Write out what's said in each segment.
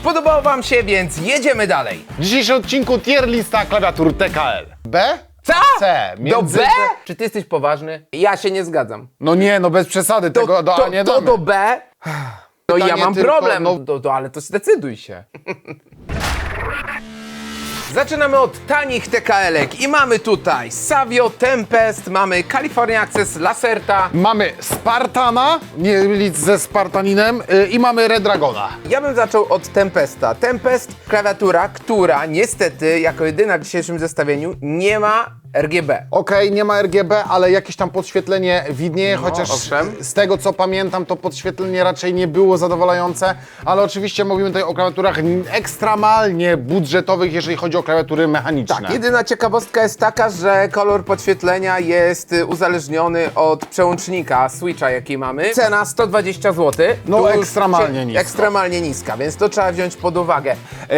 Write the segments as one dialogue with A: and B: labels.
A: Spodobało wam się, więc jedziemy dalej.
B: W dzisiejszym odcinku tier lista klawiatur TKL. B?
A: Co?
B: C.
A: Do
B: Między-
A: B? Czy ty jesteś poważny? Ja się nie zgadzam.
B: No nie, no bez przesady,
A: To,
B: tego do
A: to,
B: A nie
A: to
B: damy.
A: do B? No
B: Pytanie
A: ja mam
B: tylko,
A: problem.
B: no-
A: No, to, ale to zdecyduj się. Zaczynamy od tanich TKL-ek i mamy tutaj Savio, Tempest, mamy California Access, Lacerta.
B: Mamy Spartana, nie mylić ze Spartaninem, y, i mamy Red Dragona.
A: Ja bym zaczął od Tempesta. Tempest, klawiatura, która niestety jako jedyna w dzisiejszym zestawieniu nie ma RGB.
B: Okej, nie ma RGB, ale jakieś tam podświetlenie widnieje, chociaż
A: No, owszem.
B: z tego co pamiętam, to podświetlenie raczej nie było zadowalające, ale oczywiście mówimy tutaj o klawiaturach ekstremalnie budżetowych, jeżeli chodzi o klawiatury mechaniczne.
A: Tak, jedyna ciekawostka jest taka, że kolor podświetlenia jest y, uzależniony od przełącznika, switcha jaki mamy. Cena 120 zł.
B: No, ekstremalnie nisko.
A: Ekstremalnie niska, więc to trzeba wziąć pod uwagę.
B: E,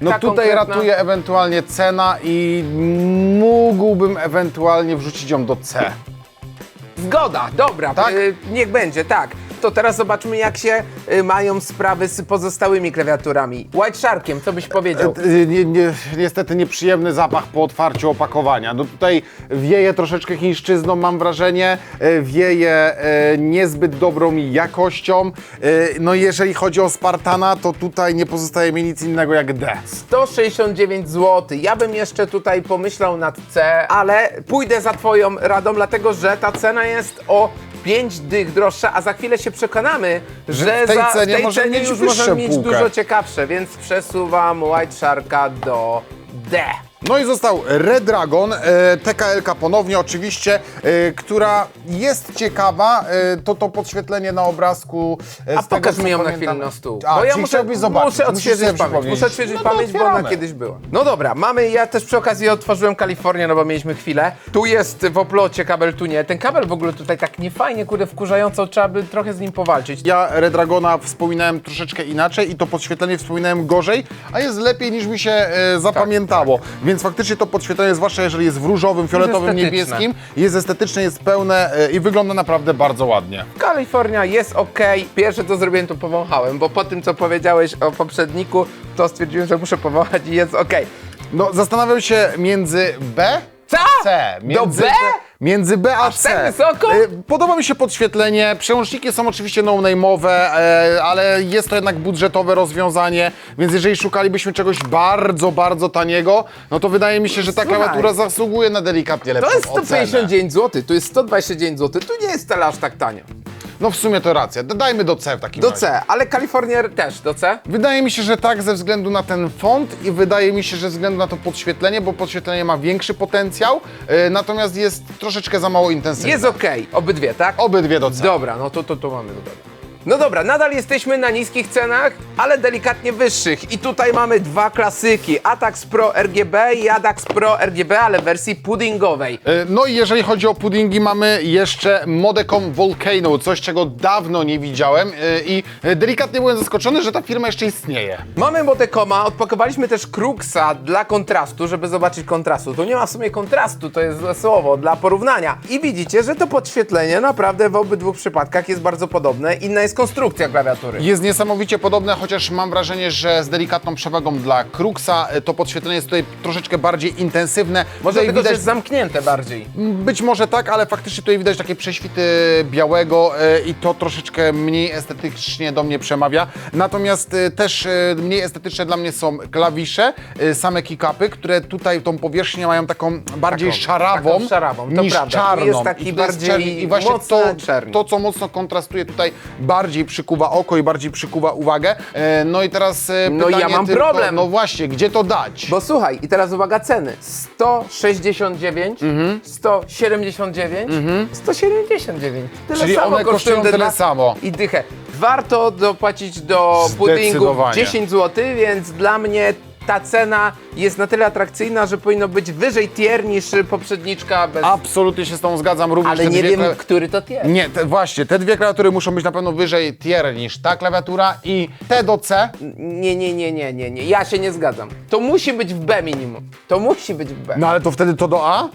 B: no
A: Ta
B: tutaj
A: konkretna-
B: ratuje ewentualnie cena i mógłbym ewentualnie wrzucić ją do C.
A: Zgoda, dobra,
B: Tak?
A: y, niech będzie, tak. To teraz zobaczmy, jak się y, mają sprawy z pozostałymi klawiaturami. White Sharkiem, co byś powiedział?
B: E, Nie, nie, niestety nieprzyjemny zapach po otwarciu opakowania. No tutaj wieje troszeczkę chińszczyzną, mam wrażenie, e, wieje e, niezbyt dobrą jakością. E, No i jeżeli chodzi o Spartana, to tutaj nie pozostaje mi nic innego jak D.
A: 169 zł. Ja bym jeszcze tutaj pomyślał nad C, ale pójdę za Twoją radą, dlatego że ta cena jest o 5 dych droższa, a za chwilę się przekonamy, że,
B: w tej
A: za,
B: cenie
A: tej
B: może
A: cenie
B: mieć
A: już
B: wyższą
A: możemy mieć
B: półkę.
A: dużo ciekawsze, więc przesuwam White Sharka do D.
B: No i został Red Dragon, e, TKL-ka ponownie oczywiście, e, która jest ciekawa, e, to to podświetlenie na obrazku.
A: A
B: tego,
A: pokaż mi ją na chwilę na stół.
B: A,
A: bo ja muszę,
B: zobaczyć.
A: muszę odświeżyć pamięć. Muszę odświeżyć
B: No
A: pamięć, bo ona kiedyś była. No dobra, mamy, ja też przy okazji otworzyłem Kalifornię, no bo mieliśmy chwilę. Tu jest w oplocie kabel, tu nie. Ten kabel w ogóle tutaj tak niefajnie, kurde, wkurzająco, trzeba by trochę z nim powalczyć.
B: Ja Red Dragona wspominałem troszeczkę inaczej i to podświetlenie wspominałem gorzej, a jest lepiej niż mi się e, zapamiętało. Więc faktycznie to podświetlenie, zwłaszcza jeżeli jest w różowym, fioletowym,
A: estetyczne.
B: niebieskim, jest estetyczne, jest pełne e, i wygląda naprawdę bardzo ładnie.
A: Kalifornia jest ok. Pierwsze co zrobiłem, to powąchałem, bo po tym co powiedziałeś o poprzedniku, to stwierdziłem, że muszę powąchać i jest ok.
B: No, zastanawiam się między B
A: Co?
B: C.
A: Do
B: Między
A: B?
B: Między B a
A: Aż
B: C.
A: tak wysoko?
B: E, Podoba mi się podświetlenie. Przełączniki są oczywiście no-name'owe, e, ale jest to jednak budżetowe rozwiązanie, więc jeżeli szukalibyśmy czegoś bardzo, bardzo taniego, no to wydaje mi się, że ta
A: Słuchaj.
B: klawiatura zasługuje na delikatnie lepszą
A: To jest
B: ocenę.
A: 159 zł, tu jest 129 zł, tu nie jest wcale aż tak tanio.
B: No w sumie to racja. Dajmy do C w takim
A: Do
B: razie.
A: C, ale Kalifornia też do C.
B: Wydaje mi się, że tak ze względu na ten font i wydaje mi się, że ze względu na to podświetlenie, bo podświetlenie ma większy potencjał, e, natomiast jest troszeczkę za mało intensywne.
A: Jest ok, obydwie, tak?
B: Obydwie do C.
A: Dobra, no to, to, to mamy dobra. No dobra, nadal jesteśmy na niskich cenach, ale delikatnie wyższych. I tutaj mamy dwa klasyki. Atax Pro RGB i Atax Pro RGB, ale w wersji puddingowej.
B: E, No i jeżeli chodzi o puddingi, mamy jeszcze Modecom Volcano, coś czego dawno nie widziałem e, i e, delikatnie byłem zaskoczony, że ta firma jeszcze istnieje.
A: Mamy Modecoma, odpakowaliśmy też Kruxa dla kontrastu, żeby zobaczyć kontrastu. Tu nie ma w sumie kontrastu, to jest złe słowo, dla porównania. I widzicie, że to podświetlenie naprawdę w obydwu przypadkach jest bardzo podobne. Inna jest konstrukcja klawiatury.
B: Jest niesamowicie podobne, chociaż mam wrażenie, że z delikatną przewagą dla Kruxa e, to podświetlenie jest tutaj troszeczkę bardziej intensywne.
A: Może
B: Tutaj
A: tylko, że jest zamknięte bardziej.
B: Być może tak, ale faktycznie tutaj widać takie prześwity białego e, i to troszeczkę mniej estetycznie do mnie przemawia. Natomiast e, też mniej estetyczne dla mnie są klawisze, same kickupy, które tutaj tą powierzchnię mają taką bardziej
A: Taką-
B: szarawą,
A: taką szarawą, to
B: niż
A: prawda.
B: Czarną.
A: jest taki
B: I to jest
A: bardziej
B: czerń. I właśnie to,
A: czerń.
B: to, co mocno kontrastuje tutaj, bardziej przykuwa oko i bardziej przykuwa uwagę. E, No i teraz e,
A: No i ja mam
B: tylko,
A: problem.
B: No właśnie, gdzie to dać?
A: Bo słuchaj, i teraz uwaga ceny. 169,
B: Mhm.
A: 179, 179. Tyle
B: Czyli
A: samo
B: one kosztują
A: te
B: tyle samo.
A: I dychę. Warto dopłacić do puddingu
B: Zdecydowanie.
A: 10 zł, więc dla mnie ta cena jest na tyle atrakcyjna, że powinno być wyżej tier niż poprzedniczka bez...
B: Absolutnie się z tą zgadzam. Również
A: Ale
B: te
A: nie
B: dwie
A: wiem,
B: kla-
A: który to tier.
B: Nie, te, właśnie, te dwie klawiatury muszą być na pewno wyżej tier niż ta klawiatura i T do C.
A: Nie, nie, nie, nie, nie, nie. Ja się nie zgadzam. To musi być w B minimum. To musi być w B.
B: No ale to wtedy to do A?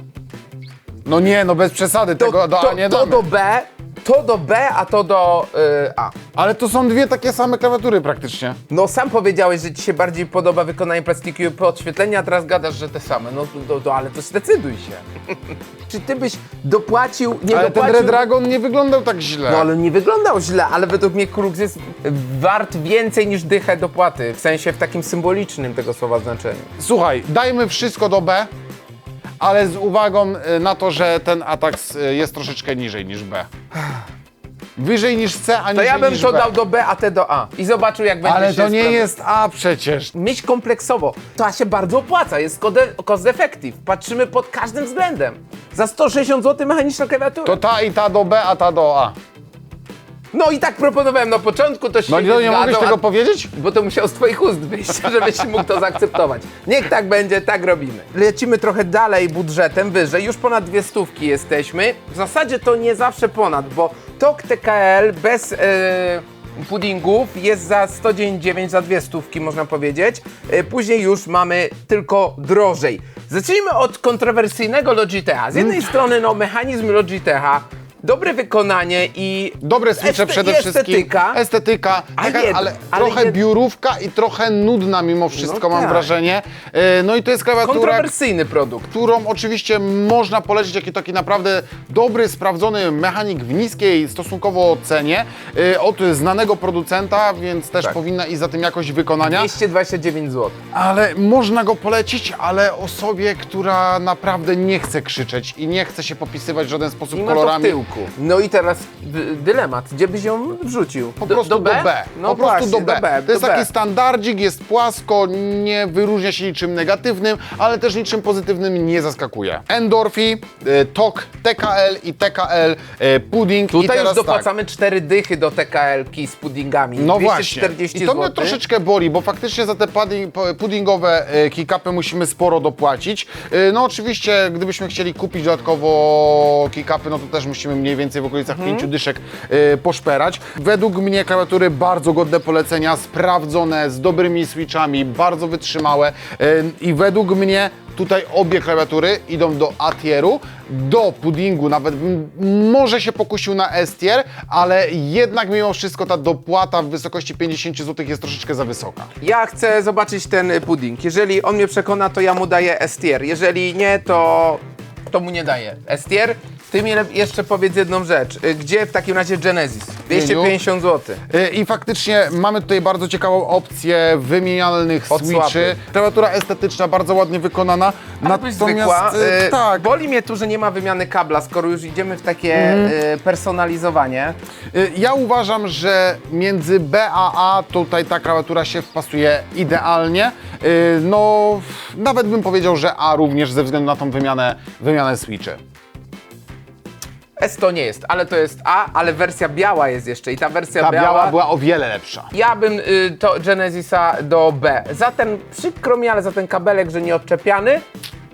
B: No nie, no bez przesady, tego do
A: to,
B: A nie
A: to
B: damy.
A: do B, to do B, a to do y, A.
B: Ale to są dwie takie same klawiatury praktycznie.
A: No sam powiedziałeś, że ci się bardziej podoba wykonanie plastikowe podświetlenia, a teraz gadasz, że te same. No to, ale to zdecyduj się. Czy ty byś dopłacił, nie
B: Ale ten
A: dopłacił?
B: Redragon nie wyglądał tak źle.
A: No ale nie wyglądał źle, ale według mnie Krux jest wart więcej niż dychę dopłaty. W sensie w takim symbolicznym tego słowa znaczeniu.
B: Słuchaj, dajmy wszystko do B, ale z uwagą y, na to, że ten Atax y, jest troszeczkę niżej niż B. Wyżej niż C, a
A: To
B: niżej
A: ja bym
B: niż
A: to
B: B.
A: dał do B, a te do A. I zobaczył jak będzie
B: Ale
A: się
B: to nie jest A przecież.
A: Myśl kompleksowo. To się bardzo opłaca, jest kode- cost effective. Patrzymy pod każdym względem. Za 160 zł mechaniczna klawiatura.
B: To ta i ta do B, a ta do A.
A: No i tak proponowałem na początku, to się
B: No
A: nie
B: nie,
A: zgadzał,
B: mogłeś
A: a-
B: tego powiedzieć?
A: Bo to musiał z twoich ust wyjść, żebyś mógł to zaakceptować. Niech tak będzie, tak robimy. Lecimy trochę dalej budżetem, wyżej, już ponad dwie stówki jesteśmy. W zasadzie to nie zawsze ponad, bo TOK TKL bez e, puddingów jest za 109, za dwie stówki można powiedzieć. E, później już mamy tylko drożej. Zacznijmy od kontrowersyjnego Logitecha. Z jednej strony no mechanizm Logitecha, dobre wykonanie i
B: Dobre switche przede
A: i
B: wszystkim.
A: estetyka.
B: Estetyka,
A: A
B: taka,
A: jed-
B: ale,
A: ale
B: trochę
A: jed-
B: biurówka i trochę nudna mimo wszystko,
A: No
B: mam
A: tak.
B: wrażenie. E, No i to jest klawiatura,
A: kontrowersyjny produkt.
B: którą oczywiście można polecić jako taki naprawdę dobry, sprawdzony mechanik w niskiej stosunkowo cenie e, od znanego producenta, więc też
A: Tak.
B: powinna iść za tym jakość wykonania.
A: 229 zł.
B: Ale można go polecić, ale osobie, która naprawdę nie chce krzyczeć i nie chce się popisywać w żaden sposób
A: I ma to w
B: kolorami.
A: tyłku. No i teraz dylemat, gdzie byś ją wrzucił?
B: Po prostu do B.
A: No
B: po prostu
A: właśnie,
B: do B. to jest
A: do
B: taki
A: B.
B: standardzik, jest płasko, nie wyróżnia się niczym negatywnym, ale też niczym pozytywnym nie zaskakuje. Endorfi, y, TOK, TKL i TKL y, Pudding. I
A: Tutaj już
B: tak.
A: dopłacamy cztery dychy do TKL-ki z puddingami.
B: No
A: 240
B: właśnie. I to mnie troszeczkę boli, bo faktycznie za te pudding, puddingowe e, kick-upy musimy sporo dopłacić. No oczywiście, gdybyśmy chcieli kupić dodatkowo kick-upy, no to też musimy mniej więcej w okolicach
A: Mhm.
B: pięciu dyszek e, poszperać. Według mnie klawiatury bardzo godne polecenia, sprawdzone, z dobrymi switchami, bardzo wytrzymałe e, i według mnie Tutaj obie klawiatury idą do A-tieru, do puddingu nawet może się pokusił na S-tier, ale jednak mimo wszystko ta dopłata w wysokości 50 zł jest troszeczkę za wysoka.
A: Ja chcę zobaczyć ten y, pudding. Jeżeli on mnie przekona, to ja mu daję S-tier. Jeżeli nie, to, to mu nie daję S-tier. Ty mi jeszcze powiedz jedną rzecz. Y, Gdzie w takim razie Genesis? 250 zł.
B: Yy, I faktycznie mamy tutaj bardzo ciekawą opcję wymienialnych switchy. Klawiatura estetyczna, bardzo ładnie wykonana.
A: Natomiast zwykła. y,
B: tak,
A: Boli mnie tu, że nie ma wymiany kabla, skoro już idziemy w takie
B: Mhm.
A: y, personalizowanie.
B: Y, Ja uważam, że między B a A tutaj ta klawiatura się wpasuje idealnie. Y, No, nawet bym powiedział, że A również ze względu na tą wymianę, wymianę switchy.
A: S to nie jest, ale to jest A, ale wersja biała jest jeszcze i ta wersja
B: Ta
A: biała...
B: biała była o wiele lepsza.
A: Ja bym y, to Genesisa do B. Za ten, przykro mi, ale za ten kabelek, że nie odczepiany,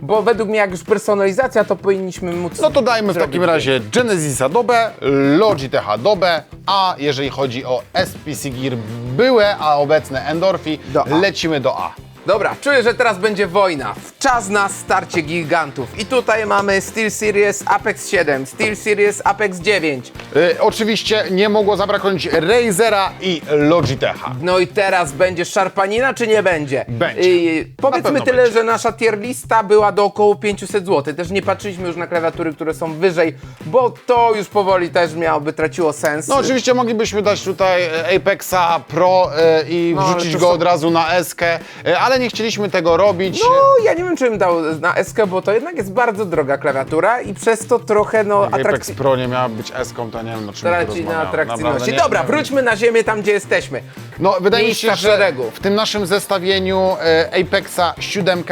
A: bo według mnie jak już personalizacja, to powinniśmy móc
B: No to dajmy w
A: zrobić
B: takim razie Genesisa do B, Logitecha do B, a jeżeli chodzi o SPC Gear byłe, a obecne Endorfi,
A: Do A.
B: lecimy do A.
A: Dobra, czuję, że teraz będzie wojna. Czas na starcie gigantów. I tutaj mamy Steel Series Apex 7, Steel Series Apex 9.
B: Y, oczywiście nie mogło zabraknąć Razera i Logitecha.
A: No i teraz będzie szarpanina, czy nie będzie?
B: Będzie.
A: Yy, powiedzmy
B: pewno
A: tyle,
B: będzie.
A: że nasza tier lista była do około 500 zł. Też nie patrzyliśmy już na klawiatury, które są wyżej, bo to już powoli też miałoby traciło sens.
B: No oczywiście moglibyśmy dać tutaj e, Apexa Pro e, i
A: No, ale
B: wrzucić
A: to
B: go
A: są-
B: od razu na eskę, e, ale nie chcieliśmy tego robić.
A: No, ja nie wiem, czy bym dał na eskę, bo to jednak jest bardzo droga klawiatura i przez to trochę, no,
B: Jak Apex
A: atrakcji...
B: Pro nie miała być eską, to nie wiem, no czym tu
A: traci na
B: rozmawiamy.
A: atrakcyjności.
B: Naprawdę nie-
A: Dobra,
B: nie-
A: wróćmy na ziemię tam, gdzie jesteśmy.
B: No, wydaje mi się, że
A: szeregu.
B: w tym naszym zestawieniu e, Apexa 7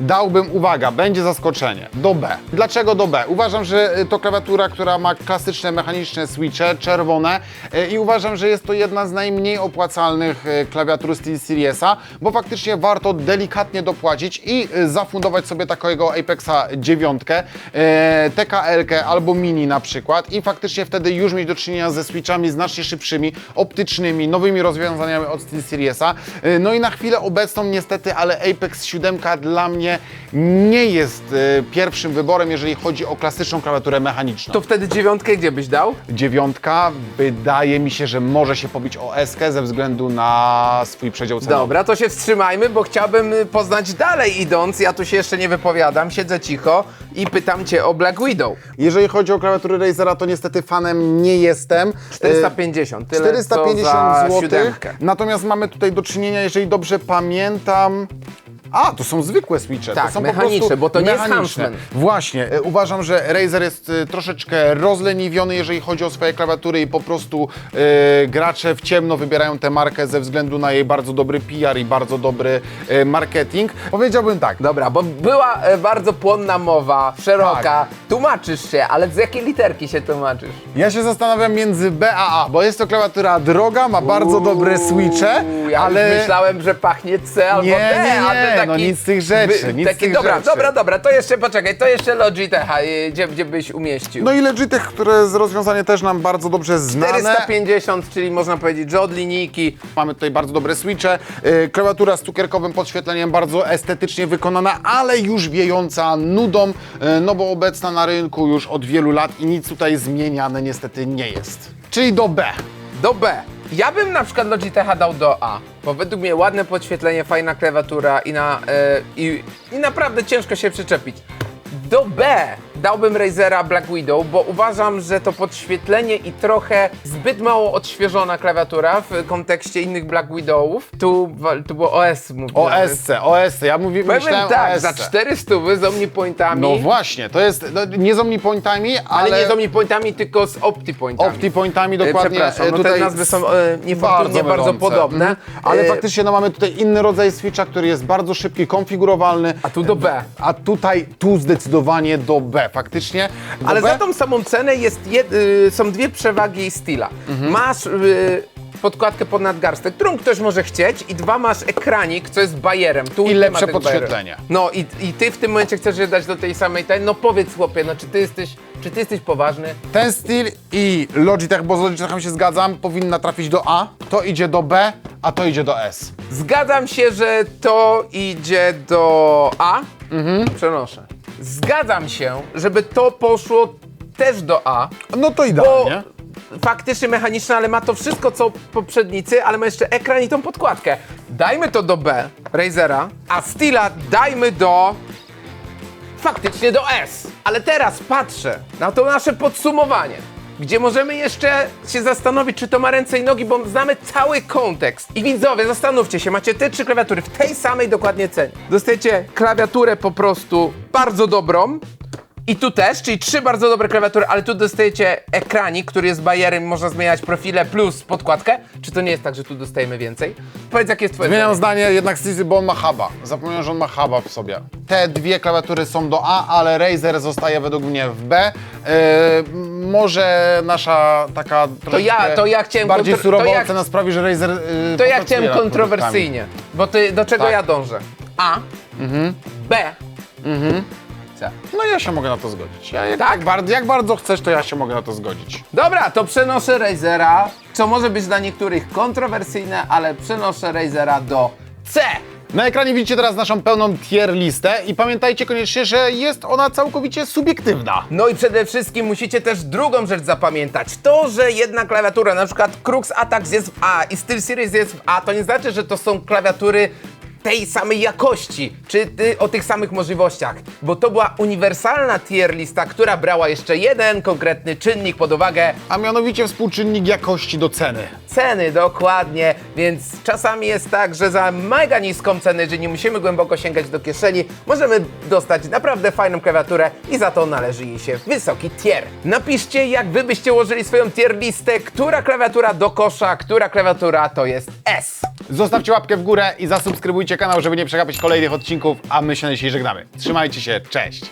B: dałbym, uwaga, będzie zaskoczenie, do B. Dlaczego do B? Uważam, że e, to klawiatura, która ma klasyczne mechaniczne switche, czerwone e, i uważam, że jest to jedna z najmniej opłacalnych e, klawiatur SteelSeriesa, bo faktycznie warto warto delikatnie dopłacić i y, zafundować sobie takiego Apexa 9, e, TKL albo Mini na przykład i faktycznie wtedy już mieć do czynienia ze switchami znacznie szybszymi, optycznymi, nowymi rozwiązaniami od SteelSeriesa. E, No i na chwilę obecną niestety, ale Apex 7 dla mnie nie jest pierwszym wyborem, jeżeli chodzi o klasyczną klawiaturę mechaniczną.
A: To wtedy dziewiątkę gdzie byś dał?
B: Dziewiątka wydaje mi się, że może się pobić o eskę ze względu na swój przedział cenowy.
A: Dobra, to się wstrzymajmy, bo chciałbym y, poznać dalej idąc. Ja tu się jeszcze nie wypowiadam, siedzę cicho i pytam cię o Black Widow.
B: Jeżeli chodzi o klawiatury Razera, to niestety fanem nie jestem.
A: 450, tyle
B: 450
A: co za
B: zł.
A: siódemkę.
B: Natomiast mamy tutaj do czynienia, jeżeli dobrze pamiętam. A, to są zwykłe switche.
A: Tak,
B: to są
A: mechaniczne,
B: po prostu
A: bo to nie jest
B: mechaniczne.
A: Huntsman.
B: Właśnie, e, uważam, że Razer jest e, troszeczkę rozleniwiony, jeżeli chodzi o swoje klawiatury i po prostu e, gracze w ciemno wybierają tę markę ze względu na jej bardzo dobry PR i bardzo dobry e, marketing. Powiedziałbym tak,
A: Dobra, bo była e, bardzo płonna mowa, szeroka.
B: Tak.
A: Tłumaczysz się, ale z jakiej literki się tłumaczysz?
B: Ja się zastanawiam między B a A, bo jest to klawiatura droga, ma bardzo dobre switche,
A: Uuu, ja
B: ale
A: myślałem, że pachnie C albo
B: Nie,
A: D, a ty
B: nie,
A: taki...
B: no nic z tych rzeczy, nic z
A: taki,
B: tych
A: dobra,
B: rzeczy.
A: dobra, dobra, to jeszcze, poczekaj, to jeszcze Logitech, y, gdzie, gdzie byś umieścił?
B: No i Logitech, które z rozwiązanie też nam bardzo dobrze znane.
A: 450, czyli można powiedzieć, że od linijki.
B: Mamy tutaj bardzo dobre switche, yy, klawiatura z cukierkowym podświetleniem, bardzo estetycznie wykonana, ale już wiejąca nudą, yy, no bo obecna na rynku już od wielu lat i nic tutaj zmieniane niestety nie jest. Czyli do B.
A: Do B. Ja bym na przykład Logitecha dał do A, bo według mnie ładne podświetlenie, fajna klawiatura i, na, e, i, i naprawdę ciężko się przyczepić. Do B dałbym Razera Black Widow, bo uważam, że to podświetlenie i trochę zbyt mało odświeżona klawiatura w kontekście innych Black Widowów. Tu, tu było OS.
B: OSC, OSC, ja mówi,
A: Powiem
B: myślałem
A: tak,
B: OSC.
A: za 400 z omnipointami,
B: No właśnie, to jest no, nie z omnipointami, ale,
A: ale nie z omnipointami, tylko z optipointami.
B: optipointami dokładnie.
A: Przepraszam, no
B: tutaj
A: te nazwy są e, niefortunnie bardzo,
B: mylące.
A: podobne.
B: Mhm. Ale
A: E,
B: faktycznie no, mamy tutaj inny rodzaj switcha, który jest bardzo szybki, konfigurowalny.
A: A tu do B.
B: A tutaj, tu zdecydowanie do B, faktycznie.
A: Ale
B: B.
A: za tą samą cenę jest jed, y, są dwie przewagi Steela.
B: Mhm.
A: Masz y, podkładkę pod nadgarstek, którą ktoś może chcieć i dwa masz ekranik, co jest bajerem. Tu
B: I lepsze podświetlenie.
A: No i, i ty w tym momencie chcesz je dać do tej samej tej, no powiedz chłopie, no czy ty jesteś, czy ty jesteś poważny?
B: Ten styl i Logitech, bo z Logitechem się zgadzam, powinna trafić do A, to idzie do B, a to idzie do S.
A: Zgadzam się, że to idzie do A. Przenoszę. Zgadzam się, żeby to poszło też do A.
B: No to
A: Bo
B: idealnie.
A: faktycznie mechaniczne, ale ma to wszystko co poprzednicy, ale ma jeszcze ekran i tą podkładkę. Dajmy to do B, Razera, a Steela dajmy do... Faktycznie do S. Ale teraz patrzę na to nasze podsumowanie, gdzie możemy jeszcze się zastanowić, czy to ma ręce i nogi, bo znamy cały kontekst. I widzowie, zastanówcie się, macie te trzy klawiatury w tej samej dokładnie cenie. Dostajecie klawiaturę po prostu bardzo dobrą, i tu też, czyli trzy bardzo dobre klawiatury, ale tu dostajecie ekranik, który jest bajerem, można zmieniać profile plus podkładkę. Czy to nie jest tak, że tu dostajemy więcej? Powiedz, jakie jest twoje
B: Zmieniam
A: zdanie?
B: jednak Stevie, bo on ma huba. Zapomniałem, że on ma huba w sobie. Te dwie klawiatury są do A, ale Razer zostaje według mnie w B. Yy, może nasza taka troszeczkę
A: ja- to ja chciałem
B: bardziej
A: kontro-
B: surowa
A: to ja-
B: ocena sprawi, że Razer yy,
A: To ja
B: popracuje
A: chciałem
B: nad
A: kontrowersyjnie, bo ty, do czego
B: Tak.
A: ja dążę? A, B,
B: No ja się mogę na to zgodzić. Ja, jak,
A: Tak?
B: jak, bardzo, jak bardzo chcesz, to ja się mogę na to zgodzić.
A: Dobra, to przenoszę Razera, co może być dla niektórych kontrowersyjne, ale przenoszę Razera do C.
B: Na ekranie widzicie teraz naszą pełną tier listę i pamiętajcie koniecznie, że jest ona całkowicie subiektywna.
A: No i przede wszystkim musicie też drugą rzecz zapamiętać. To, że jedna klawiatura, na przykład Crux Attacks jest w A i SteelSeries jest w A, to nie znaczy, że to są klawiatury tej samej jakości, czy ty, o tych samych możliwościach, bo to była uniwersalna tier lista, która brała jeszcze jeden konkretny czynnik pod uwagę,
B: A mianowicie współczynnik jakości do ceny.
A: ceny dokładnie, więc czasami jest tak, że za mega niską cenę, że nie musimy głęboko sięgać do kieszeni, możemy dostać naprawdę fajną klawiaturę i za to należy jej się wysoki tier. Napiszcie, jak wy byście ułożyli swoją tier listę, która klawiatura do kosza, która klawiatura to jest S.
B: Zostawcie łapkę w górę i zasubskrybujcie kanał, żeby nie przegapić kolejnych odcinków, a my się na dzisiaj żegnamy. Trzymajcie się, cześć!